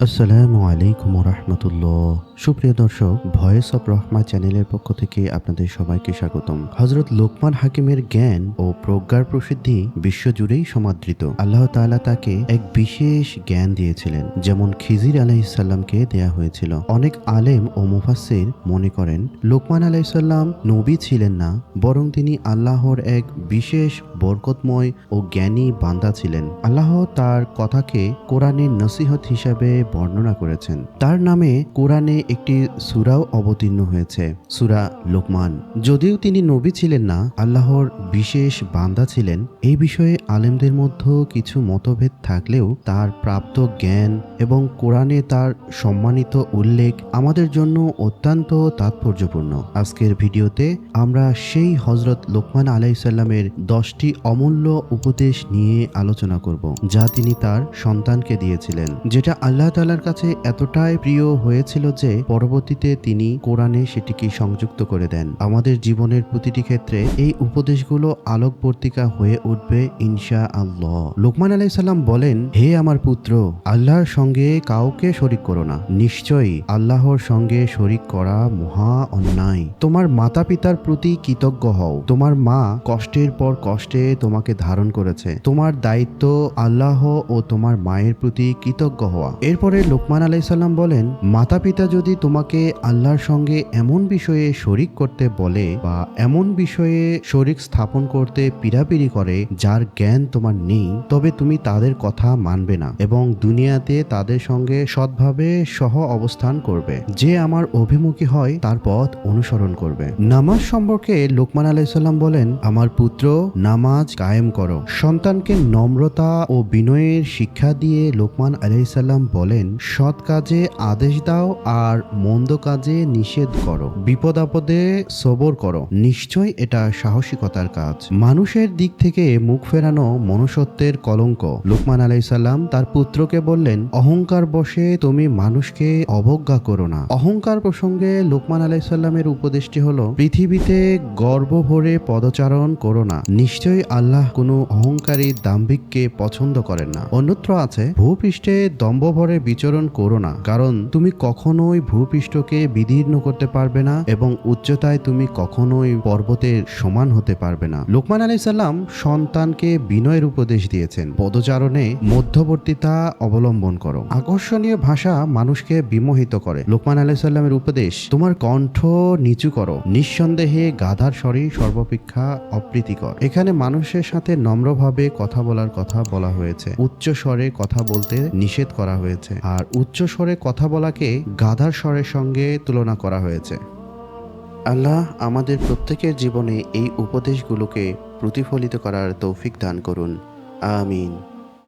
আসসালামু আলাইকুম রহমতুল্লাহ সুপ্রিয় দর্শক ভয়েস অফ রহমা চ্যানেলের পক্ষ থেকে আপনাদের সবাইকে স্বাগতম। হজরত লোকমান হাকিমের জ্ঞান ও প্রজ্ঞার প্রসিদ্ধি বিশ্বজুড়েই সমাদৃত। আল্লাহ তাআলা তাকে এক বিশেষ জ্ঞান দিয়েছিলেন, যেমন খিজির আলাইসাল্লামকে দেয়া হয়েছিল। অনেক আলেম ও মুফাসসির মনে করেন, লোকমান আলাইসাল্লাম নবী ছিলেন না, বরং তিনি আল্লাহর এক বিশেষ বরকতময় ও জ্ঞানী বান্দা ছিলেন। আল্লাহ তার কথাকে কোরআনের নসিহত হিসাবে বর্ণনা করেছেন। তার নামে কোরআনে একটি সুরাও অবতীর্ণ হয়েছে, সুরা লোকমান। যদিও তিনি নবী ছিলেন না, আল্লাহর বিশেষ বান্দা ছিলেন, এই বিষয়ে আলেমদের মধ্যে কিছু মতভেদ থাকলেও তার প্রাপ্ত জ্ঞান এবং কোরআনে তার সম্মানিত উল্লেখ আমাদের জন্য অত্যন্ত তাৎপর্যপূর্ণ। আজকের ভিডিওতে আমরা সেই হজরত লোকমান আলাইসাল্লামের দশটি অমূল্য উপদেশ নিয়ে আলোচনা করব, যা তিনি তার সন্তানকে দিয়েছিলেন, যেটা আল্লাহ তালার কাছে এতটাই প্রিয় হয়েছিল যে পরবর্তীতে তিনি কোরআনে সেটিকে সংযুক্ত করে দেন। আমাদের জীবনের প্রতিটি ক্ষেত্রে এই উপদেশগুলো আলোকবর্তিকা হয়ে উঠবে ইনশা আল্লাহ লোকমান আলাইসাল্লাম বলেন, হে আমার পুত্র, আল্লাহর সঙ্গে কাউকে শরিক করো না। নিশ্চয়ই আল্লাহর সঙ্গে শরিক করা মহা অন্যায়। তোমার মাতা পিতার প্রতি কৃতজ্ঞ হও। তোমার মা কষ্টের পর কষ্টে তোমাকে ধারণ করেছে। তোমার দায়িত্ব আল্লাহ ও তোমার মায়ের প্রতি কৃতজ্ঞ হওয়া। এরপরে লোকমান আলাইসাল্লাম বলেন মাতা পিতা যদি তোমাকে আল্লাহর সঙ্গে এমন বিষয়ে শরিক করতে বলে বা এমন বিষয়ে শরিক স্থাপন করতে পিড়াপিড়ি করে যার জ্ঞান তোমার নেই, তবে তুমি তাদের কথা মানবে না এবং দুনিয়াতে তাদের সঙ্গে সৎভাবে সহ অবস্থান করবে। যে আমার অভিমুখী হয়, তার পথ অনুসরণ করবে। নামাজ সম্পর্কে লোকমান আলাইসাল্লাম বলেন, আমার পুত্র, নামাজ কায়েম করো। সন্তানকে নম্রতা ও বিনয়ের শিক্ষা দিয়ে লোকমান আলাইসাল্লাম বলেন সৎ কাজে আদেশ দাও আর মন্দ কাজে নিষেধ করো। বিপদ আপদে সবর করো। নিশ্চয় এটা সাহসিকতার কাজ। মানুষের দিক থেকে মুখ ফেরানো মনুষ্যত্বের কলঙ্ক। লোকমান আলাইসাল্লাম তার পুত্রকে বললেন, অহংকার বসে তুমি মানুষকে অবজ্ঞা করো না। অহংকার প্রসঙ্গে লোকমান আলাইসাল্লামের উপদেশটি হলো, পৃথিবীতে গর্ব ভরে পদচারণ করো না। নিশ্চয়ই আল্লাহ কোনো অহংকারী দাম্ভিককে পছন্দ করেন না। অন্যত্র আছে, ভূপৃষ্ঠে দম্ভ ভরে বিচরণ করো না, কারণ তুমি কখনোই ভূপৃষ্ঠকে বিদীর্ণ করতে পারবে না এবং উচ্চতায় তুমি কখনোই পর্বতের সমান হতে পারবে না। লোকমান আলাই সাল্লাম সন্তানকে বিনয়ের উপদেশ দিয়েছেন, পদচারণে মধ্যবর্তিতা অবলম্বন করো। আকর্ষণীয় ভাষা মানুষকে বিমোহিত করে। লোকমান আলাই সাল্লামের উপদেশ, তোমার কণ্ঠ নিচু করো, নিঃসন্দেহে গাধার স্বরই সর্বাপেক্ষা অপ্রীতিকর। এখানে মানুষের সাথে নম্রভাবে কথা বলার কথা বলা হয়েছে, উচ্চ স্বরে কথা বলতে নিষেধ করা হয়েছে। আর উচ্চ স্বরে কথা বলাকে গাধার স্বরের সঙ্গে তুলনা করা হয়েছে। আল্লাহ আমাদের প্রত্যেকের জীবনে এই উপদেশগুলোকে প্রতিফলিত করার তৌফিক দান করুন। আমিন।